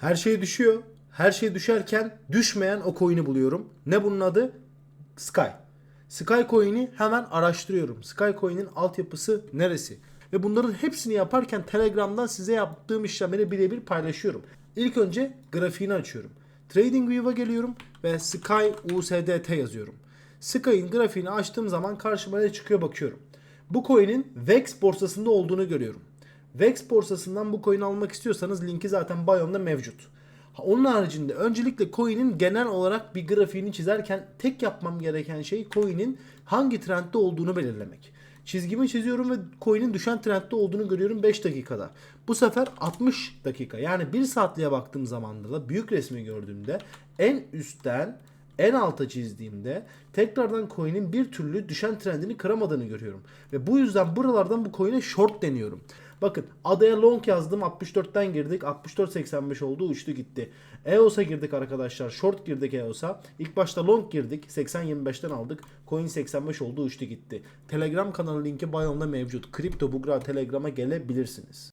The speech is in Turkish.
Her şey düşüyor. Her şey düşerken düşmeyen o coin'i buluyorum. Ne bunun adı? Sky. Sky Coin'i hemen araştırıyorum. Sky Coin'in altyapısı neresi? Ve bunların hepsini yaparken Telegram'dan size yaptığım işlemleri birebir paylaşıyorum. İlk önce grafiğini açıyorum. TradingView'a geliyorum ve Sky USDT yazıyorum. Sky'in grafiğini açtığım zaman karşıma ne çıkıyor bakıyorum. Bu coin'in VEX borsasında olduğunu görüyorum. VEX borsasından bu coin'i almak istiyorsanız linki zaten biyomda mevcut. Onun haricinde öncelikle coin'in genel olarak bir grafiğini çizerken tek yapmam gereken şey coin'in hangi trendde olduğunu belirlemek. Çizgimi çiziyorum ve coin'in düşen trendde olduğunu görüyorum 5 dakikada. Bu sefer 60 dakika yani 1 saatliğe baktığım zaman da büyük resmi gördüğümde en üstten en alta çizdiğimde tekrardan coin'in bir türlü düşen trendini kıramadığını görüyorum. Ve bu yüzden buralardan bu coin'e short deniyorum. Bakın adaya long yazdım 64'ten girdik 64.85 oldu uçtu gitti. EOS'a girdik arkadaşlar short girdik EOS'a. İlk başta long girdik 80.25'ten aldık. Coin 85 oldu uçtu gitti. Telegram kanalı linki biyomda mevcut. Kripto Bugra Telegram'a gelebilirsiniz.